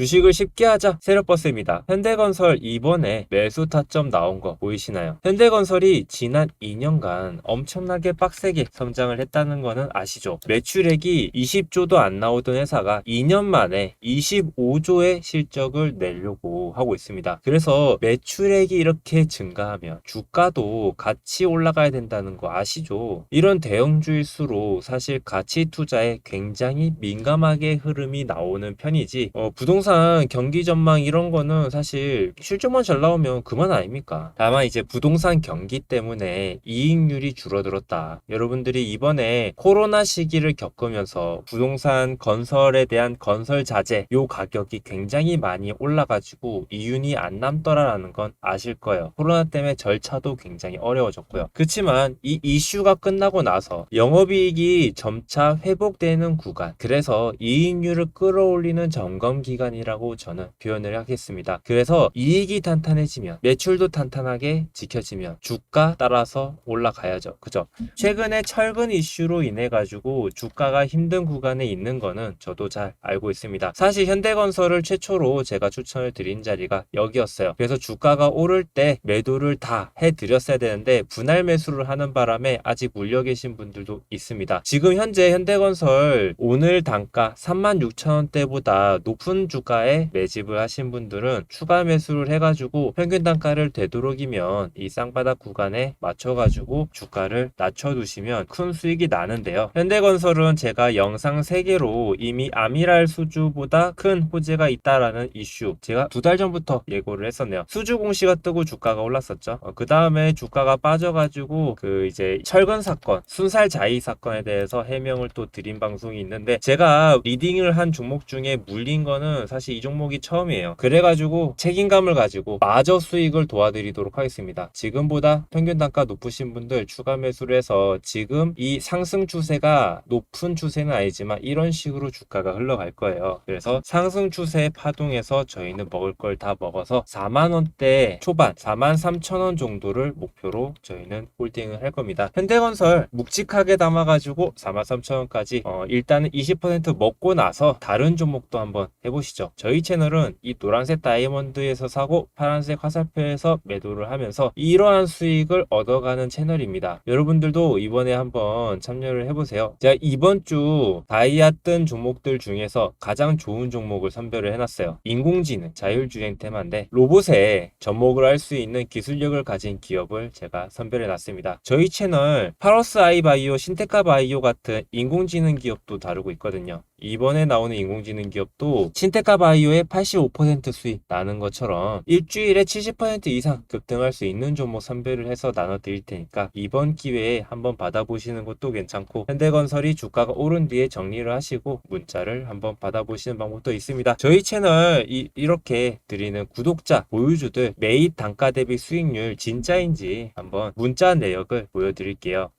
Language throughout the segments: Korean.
주식을 쉽게 하자 세력버스입니다. 현대건설 이번에 매수 타점 나온 거 보이시나요? 현대건설이 지난 2년간 엄청나게 빡세게 성장을 했다는 거는 아시죠? 매출액이 20조도 안 나오던 회사가 2년 만에 25조의 실적을 내려고 하고 있습니다. 그래서 매출액이 이렇게 증가하면 주가도 같이 올라가야 된다는 거 아시죠? 이런 대형주일수록 사실 가치 투자에 굉장히 민감하게 흐름이 나오는 편이지 어, 부동산 경기 전망 이런 거는 사실 실적만 잘 나오면 그만 아닙니까? 다만 이제 부동산 경기 때문에 이익률이 줄어들었다. 여러분들이 이번에 코로나 시기를 겪으면서 부동산 건설에 대한 건설 자재 요 가격이 굉장히 많이 올라가지고 이윤이 안 남더라라는 건 아실 거예요. 코로나 때문에 절차도 굉장히 어려워졌고요. 그렇지만 이 이슈가 끝나고 나서 영업이익이 점차 회복되는 구간 그래서 이익률을 끌어올리는 점검 기간 이라고 저는 표현을 하겠습니다. 그래서 이익이 탄탄해지면 매출도 탄탄하게 지켜지면 주가 따라서 올라가야죠. 그죠? 최근에 철근 이슈로 인해 가지고 주가가 힘든 구간에 있는 거는 저도 잘 알고 있습니다. 사실 현대건설을 최초로 제가 추천을 드린 자리가 여기였어요. 그래서 주가가 오를 때 매도를 다 해드렸어야 되는데 분할 매수를 하는 바람에 아직 물려 계신 분들도 있습니다. 지금 현재 현대건설 오늘 단가 36,000원대보다 높은 주 가에 매집을 하신 분들은 추가 매수를 해가지고 평균 단가를 되도록이면 이 쌍바닥 구간에 맞춰가지고 주가를 낮춰두시면 큰 수익이 나는데요. 현대건설은 제가 영상 3개로 이미 아미랄 수주보다 큰 호재가 있다라는 이슈 제가 두 달 전부터 예고를 했었네요. 수주 공시가 뜨고 주가가 올랐었죠. 그 다음에 주가가 빠져가지고 그 이제 철근 사건, 순살 자이 사건에 대해서 해명을 또 드린 방송이 있는데 제가 리딩을 한 종목 중에 물린 거는 사실 이 종목이 처음이에요. 그래가지고 책임감을 가지고 마저 수익을 도와드리도록 하겠습니다. 지금보다 평균 단가 높으신 분들 추가 매수를 해서 지금 이 상승 추세가 높은 추세는 아니지만 이런 식으로 주가가 흘러갈 거예요. 그래서 상승 추세 파동에서 저희는 먹을 걸 다 먹어서 4만 원대 초반, 4만 3천 원 정도를 목표로 저희는 홀딩을 할 겁니다. 현대건설 묵직하게 담아가지고 4만 3천 원까지 어, 일단은 20% 먹고 나서 다른 종목도 한번 해보시죠. 저희 채널은 이 노란색 다이아몬드에서 사고 파란색 화살표에서 매도를 하면서 이러한 수익을 얻어가는 채널입니다. 여러분들도 이번에 한번 참여를 해보세요. 제가 이번 주 다이아 뜬 종목들 중에서 가장 좋은 종목을 선별을 해놨어요. 인공지능, 자율주행 테마인데 로봇에 접목을 할 수 있는 기술력을 가진 기업을 제가 선별해놨습니다. 저희 채널 파러스 아이바이오, 신테카 바이오 같은 인공지능 기업도 다루고 있거든요. 이번에 나오는 인공지능 기업도 신테카 바이오의 85% 수익 나는 것처럼 일주일에 70% 이상 급등할 수 있는 종목 선별을 해서 나눠 드릴 테니까 이번 기회에 한번 받아보시는 것도 괜찮고 현대건설이 주가가 오른 뒤에 정리를 하시고 문자를 한번 받아보시는 방법도 있습니다. 저희 채널 이, 이렇게 드리는 구독자 보유주들 매입 단가 대비 수익률 진짜인지 한번 문자 내역을 보여드릴게요.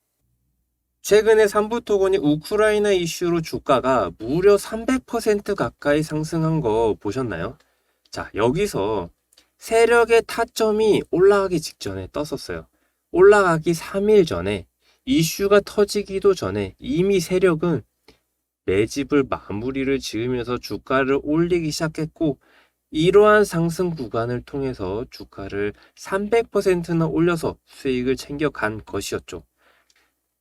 최근에 삼부토건이 우크라이나 이슈로 주가가 무려 300% 가까이 상승한 거 보셨나요? 자, 여기서 세력의 타점이 올라가기 직전에 떴었어요. 올라가기 3일 전에 이슈가 터지기도 전에 이미 세력은 매집을 마무리를 지으면서 주가를 올리기 시작했고 이러한 상승 구간을 통해서 주가를 300%나 올려서 수익을 챙겨간 것이었죠.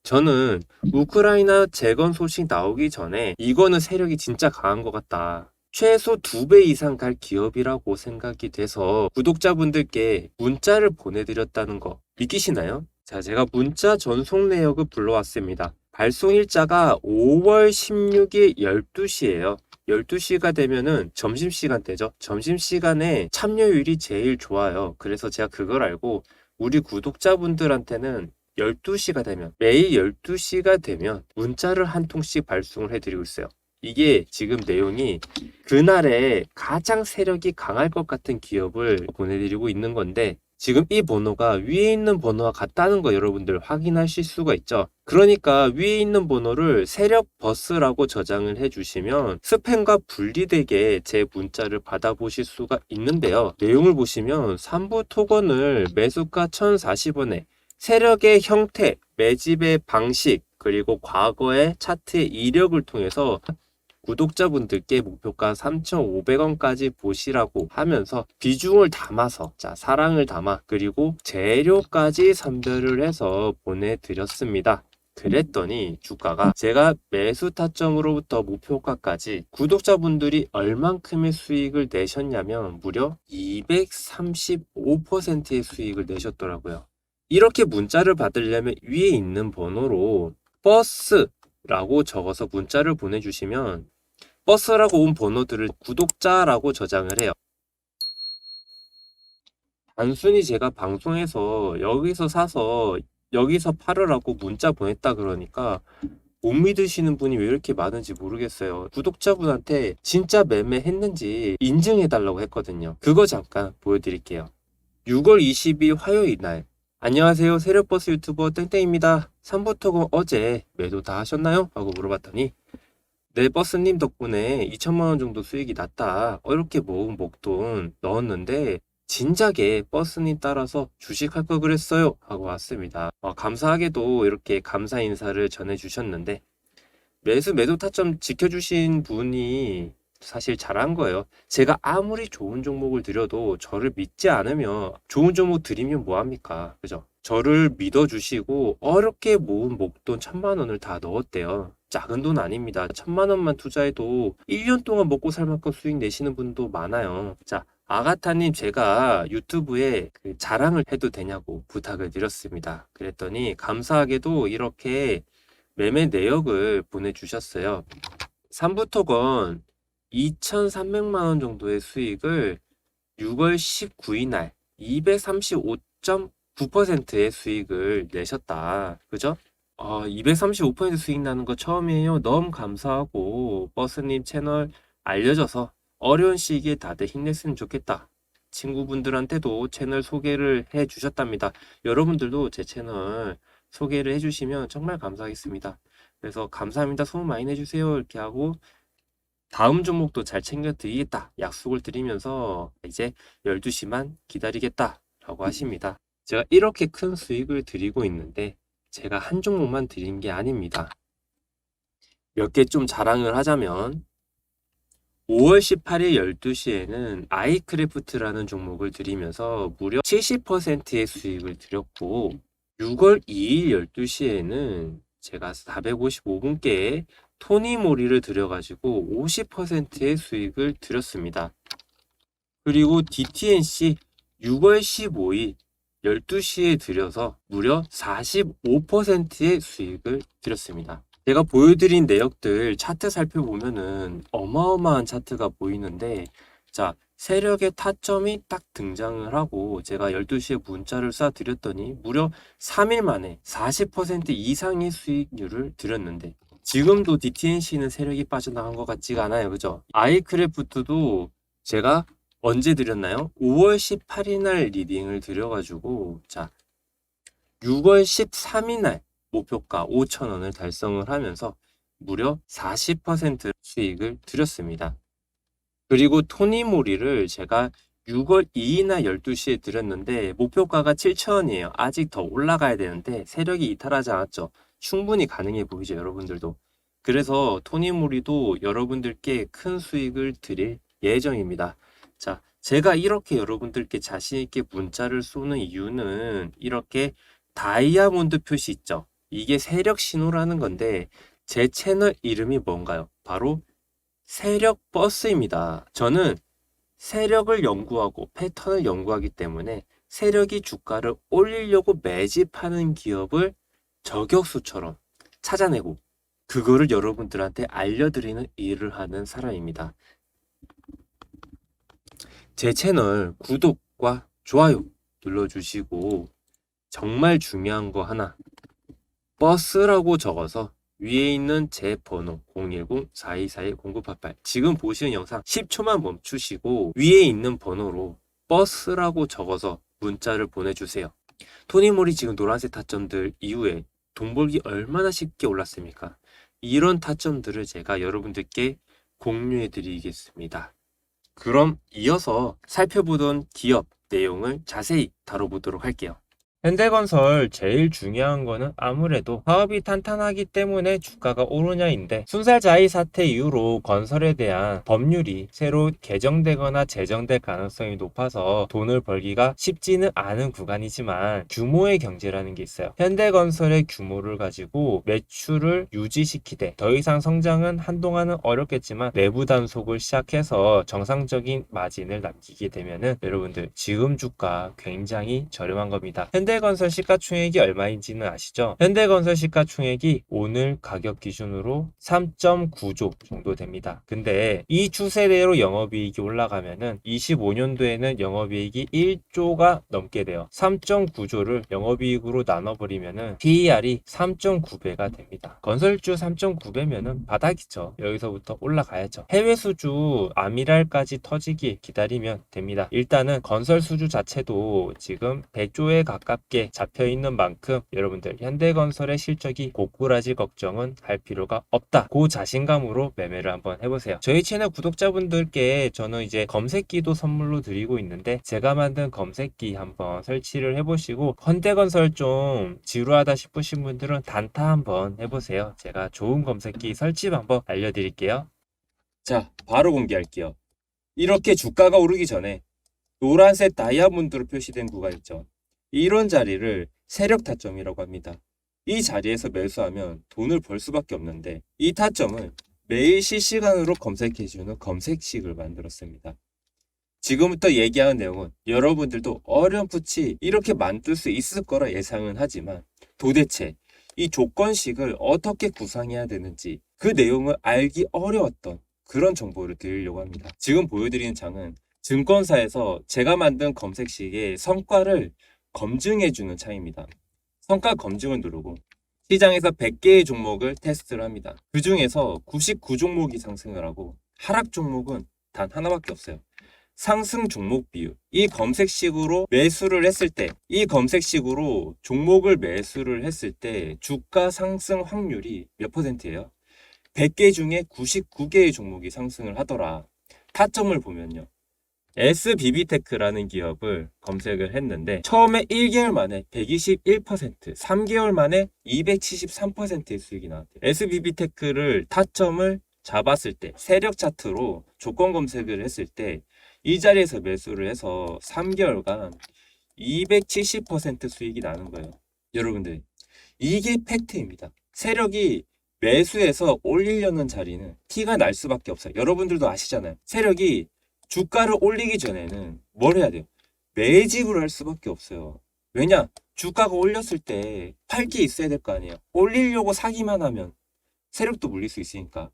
저는 우크라이나 재건 소식 나오기 전에 이거는 세력이 진짜 강한 것 같다. 최소 두 배 이상 갈 기업이라고 생각이 돼서 구독자분들께 문자를 보내드렸다는 거 믿기시나요? 자, 제가 문자 전송 내역을 불러왔습니다. 발송 일자가 5월 16일 12시예요. 12시가 되면은 점심시간대죠. 점심시간에 참여율이 제일 좋아요. 그래서 제가 그걸 알고 우리 구독자분들한테는 12시가 되면 매일 12시가 되면 문자를 한 통씩 발송을 해드리고 있어요. 이게 지금 내용이 그날에 가장 세력이 강할 것 같은 기업을 보내드리고 있는 건데 지금 이 번호가 위에 있는 번호와 같다는 거 여러분들 확인하실 수가 있죠. 그러니까 위에 있는 번호를 세력 버스라고 저장을 해주시면 스팸과 분리되게 제 문자를 받아보실 수가 있는데요. 내용을 보시면 3부 토건을 매수가 1040원에 세력의 형태, 매집의 방식, 그리고 과거의 차트의 이력을 통해서 구독자분들께 목표가 3,500원까지 보시라고 하면서 비중을 담아서 자 사랑을 담아 그리고 재료까지 선별을 해서 보내드렸습니다. 그랬더니 주가가 제가 매수 타점으로부터 목표가까지 구독자분들이 얼만큼의 수익을 내셨냐면 무려 235%의 수익을 내셨더라고요. 이렇게 문자를 받으려면 위에 있는 번호로 버스라고 적어서 문자를 보내주시면 버스라고 온 번호들을 구독자라고 저장을 해요. 단순히 제가 방송에서 여기서 사서 여기서 팔으라고 문자 보냈다 그러니까 못 믿으시는 분이 왜 이렇게 많은지 모르겠어요. 구독자분한테 진짜 매매했는지 인증해달라고 했거든요. 그거 잠깐 보여드릴게요. 6월 20일 화요일 날 안녕하세요. 세력버스 유튜버 땡땡입니다. 3부 토금 어제 매도 다 하셨나요? 하고 물어봤더니 네 버스님 덕분에 2천만원 정도 수익이 났다. 이렇게 모은 목돈 넣었는데 진작에 버스님 따라서 주식할 걸 그랬어요. 하고 왔습니다. 어, 감사하게도 이렇게 감사 인사를 전해주셨는데 매수 매도 타점 지켜주신 분이 사실 잘한 거예요. 제가 아무리 좋은 종목을 드려도 저를 믿지 않으면 좋은 종목 드리면 뭐합니까? 그죠? 저를 믿어주시고 어렵게 모은 목돈 천만 원을 다 넣었대요. 작은 돈 아닙니다. 천만 원만 투자해도 1년 동안 먹고 살 만큼 수익 내시는 분도 많아요. 자, 아가타님 제가 유튜브에 그 자랑을 해도 되냐고 부탁을 드렸습니다. 그랬더니 감사하게도 이렇게 매매 내역을 보내주셨어요. 3부토건 2,300만 원 정도의 수익을 6월 19일 날 235.9%의 수익을 내셨다. 그죠? 아, 235% 수익 나는 거 처음이에요. 너무 감사하고 버스님 채널 알려줘서 어려운 시기에 다들 힘냈으면 좋겠다. 친구분들한테도 채널 소개를 해 주셨답니다. 여러분들도 제 채널 소개를 해 주시면 정말 감사하겠습니다. 그래서 감사합니다. 소문 많이 내주세요. 이렇게 하고 다음 종목도 잘 챙겨 드리겠다. 약속을 드리면서 이제 12시만 기다리겠다. 라고 하십니다. 제가 이렇게 큰 수익을 드리고 있는데 제가 한 종목만 드린 게 아닙니다. 몇 개 좀 자랑을 하자면 5월 18일 12시에는 아이크래프트라는 종목을 드리면서 무려 70%의 수익을 드렸고 6월 2일 12시에는 제가 455분께 토니모리를 들여가지고 50%의 수익을 드렸습니다. 그리고 DTNC 6월 15일 12시에 들여서 무려 45%의 수익을 드렸습니다. 제가 보여드린 내역들 차트 살펴보면은 어마어마한 차트가 보이는데 자 세력의 타점이 딱 등장을 하고 제가 12시에 문자를 쏴드렸더니 무려 3일 만에 40% 이상의 수익률을 드렸는데 지금도 DTNC는 세력이 빠져나간 것 같지가 않아요 그죠? 아이크래프트도 제가 언제 드렸나요? 5월 18일 날 리딩을 드려가지고 자 6월 13일 날 목표가 5,000원을 달성을 하면서 무려 40% 수익을 드렸습니다. 그리고 토니모리를 제가 6월 2일날 12시에 드렸는데 목표가가 7,000원이에요. 아직 더 올라가야 되는데 세력이 이탈하지 않았죠. 충분히 가능해 보이죠, 여러분들도. 그래서 토니모리도 여러분들께 큰 수익을 드릴 예정입니다. 자, 제가 이렇게 여러분들께 자신있게 문자를 쏘는 이유는 이렇게 다이아몬드 표시 있죠. 이게 세력 신호라는 건데 제 채널 이름이 뭔가요? 바로 세력 버스입니다. 저는 세력을 연구하고 패턴을 연구하기 때문에 세력이 주가를 올리려고 매집하는 기업을 저격수처럼 찾아내고 그거를 여러분들한테 알려드리는 일을 하는 사람입니다. 제 채널 구독과 좋아요 눌러주시고 정말 중요한 거 하나 버스라고 적어서 위에 있는 제 번호 010-4241-0988 지금 보시는 영상 10초만 멈추시고 위에 있는 번호로 버스라고 적어서 문자를 보내주세요. 토니모리 지금 노란색 타점들 이후에 돈 벌기 얼마나 쉽게 올랐습니까? 이런 타점들을 제가 여러분들께 공유해 드리겠습니다. 그럼 이어서 살펴보던 기업 내용을 자세히 다뤄보도록 할게요. 현대건설 제일 중요한 거는 아무래도 사업이 탄탄하기 때문에 주가가 오르냐인데 순살자의 사태 이후로 건설에 대한 법률이 새로 개정되거나 제정될 가능성이 높아서 돈을 벌기가 쉽지는 않은 구간이지만 규모의 경제라는 게 있어요. 현대건설의 규모를 가지고 매출을 유지시키되 더 이상 성장은 한동안은 어렵겠지만 내부 단속을 시작해서 정상적인 마진을 남기게 되면은 여러분들 지금 주가 굉장히 저렴한 겁니다. 현대 건설 시가총액이 얼마인지는 아시죠? 현대건설 시가총액이 오늘 가격 기준으로 3.9조 정도 됩니다. 근데 이 추세대로 영업이익이 올라가면은 25년도에는 영업이익이 1조가 넘게 돼요. 3.9조를 영업이익으로 나눠버리면은 PER이 3.9배가 됩니다. 건설주 3.9배면은 바닥이죠. 여기서부터 올라가야죠. 해외 수주 아미랄까지 터지기 기다리면 됩니다. 일단은 건설 수주 자체도 지금 100조에 가깝 게 잡혀 있는 만큼 여러분들 현대건설의 실적이 고꾸라질 걱정은 할 필요가 없다. 그 자신감으로 매매를 한번 해보세요. 저희 채널 구독자분들께 저는 이제 검색기도 선물로 드리고 있는데 제가 만든 검색기 한번 설치를 해보시고 현대건설 좀 지루하다 싶으신 분들은 단타 한번 해보세요. 제가 좋은 검색기 설치 방법 알려드릴게요. 자, 바로 공개할게요. 이렇게 주가가 오르기 전에 노란색 다이아몬드로 표시된 구간 있죠. 이런 자리를 세력 타점이라고 합니다. 이 자리에서 매수하면 돈을 벌 수밖에 없는데 이 타점을 매일 실시간으로 검색해주는 검색식을 만들었습니다. 지금부터 얘기하는 내용은 여러분들도 어렴풋이 이렇게 만들 수 있을 거라 예상은 하지만 도대체 이 조건식을 어떻게 구상해야 되는지 그 내용을 알기 어려웠던 그런 정보를 드리려고 합니다. 지금 보여드리는 창은 증권사에서 제가 만든 검색식의 성과를 검증해주는 창입니다. 성과 검증을 누르고 시장에서 100개의 종목을 테스트를 합니다. 그 중에서 99종목이 상승을 하고 하락 종목은 단 하나밖에 없어요. 상승 종목 비율. 이 검색식으로 매수를 했을 때, 이 검색식으로 종목을 매수를 했을 때 주가 상승 확률이 몇 퍼센트예요? 100개 중에 99개의 종목이 상승을 하더라. 타점을 보면요. SBB테크라는 기업을 검색을 했는데 처음에 1개월 만에 121%, 3개월 만에 273%의 수익이 나왔대요. SBB테크를 타점을 잡았을 때 세력 차트로 조건 검색을 했을 때 이 자리에서 매수를 해서 3개월간 270% 수익이 나는 거예요. 여러분들 이게 팩트입니다. 세력이 매수해서 올리려는 자리는 티가 날 수밖에 없어요. 여러분들도 아시잖아요. 세력이 주가를 올리기 전에는 뭘 해야 돼요? 매집을 할 수밖에 없어요. 왜냐? 주가가 올렸을 때 팔 게 있어야 될 거 아니에요. 올리려고 사기만 하면 세력도 물릴 수 있으니까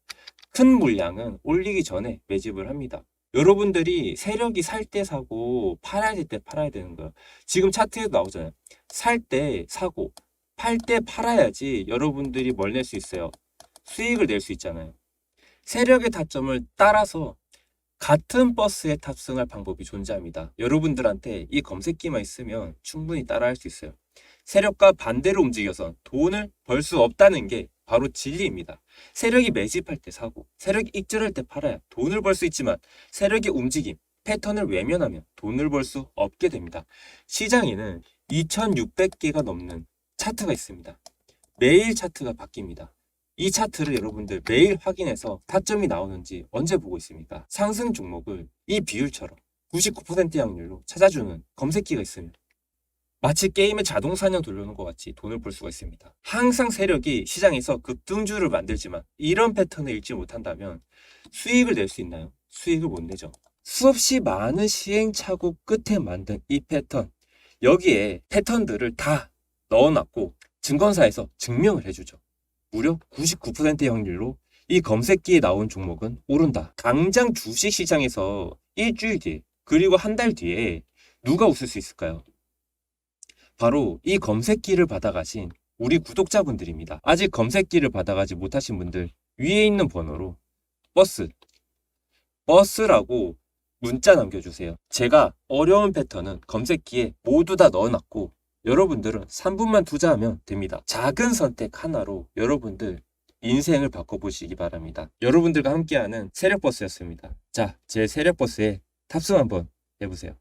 큰 물량은 올리기 전에 매집을 합니다. 여러분들이 세력이 살 때 사고 팔아야 될 때 팔아야 되는 거예요. 지금 차트에도 나오잖아요. 살 때 사고 팔 때 팔아야지 여러분들이 뭘 낼 수 있어요. 수익을 낼 수 있잖아요. 세력의 타점을 따라서 같은 버스에 탑승할 방법이 존재합니다. 여러분들한테 이 검색기만 있으면 충분히 따라할 수 있어요. 세력과 반대로 움직여서 돈을 벌 수 없다는 게 바로 진리입니다. 세력이 매집할 때 사고, 세력이 익절할 때 팔아야 돈을 벌 수 있지만 세력의 움직임, 패턴을 외면하면 돈을 벌 수 없게 됩니다. 시장에는 2600개가 넘는 차트가 있습니다. 매일 차트가 바뀝니다. 이 차트를 여러분들 매일 확인해서 타점이 나오는지 언제 보고 있습니까? 상승 종목을 이 비율처럼 99%의 확률로 찾아주는 검색기가 있으면 마치 게임의 자동 사냥 돌려놓은 것 같이 돈을 벌 수가 있습니다. 항상 세력이 시장에서 급등주를 만들지만 이런 패턴을 읽지 못한다면 수익을 낼 수 있나요? 수익을 못 내죠. 수없이 많은 시행착오 끝에 만든 이 패턴 여기에 패턴들을 다 넣어놨고 증권사에서 증명을 해주죠. 무려 99%의 확률로 이 검색기에 나온 종목은 오른다. 당장 주식 시장에서 일주일 뒤에 그리고 한 달 뒤에 누가 웃을 수 있을까요? 바로 이 검색기를 받아가신 우리 구독자분들입니다. 아직 검색기를 받아가지 못하신 분들 위에 있는 번호로 버스, 버스라고 문자 남겨주세요. 제가 어려운 패턴은 검색기에 모두 다 넣어놨고 여러분들은 3분만 투자하면 됩니다. 작은 선택 하나로 여러분들 인생을 바꿔보시기 바랍니다. 여러분들과 함께하는 세력버스였습니다. 자, 제 세력버스에 탑승 한번 해보세요.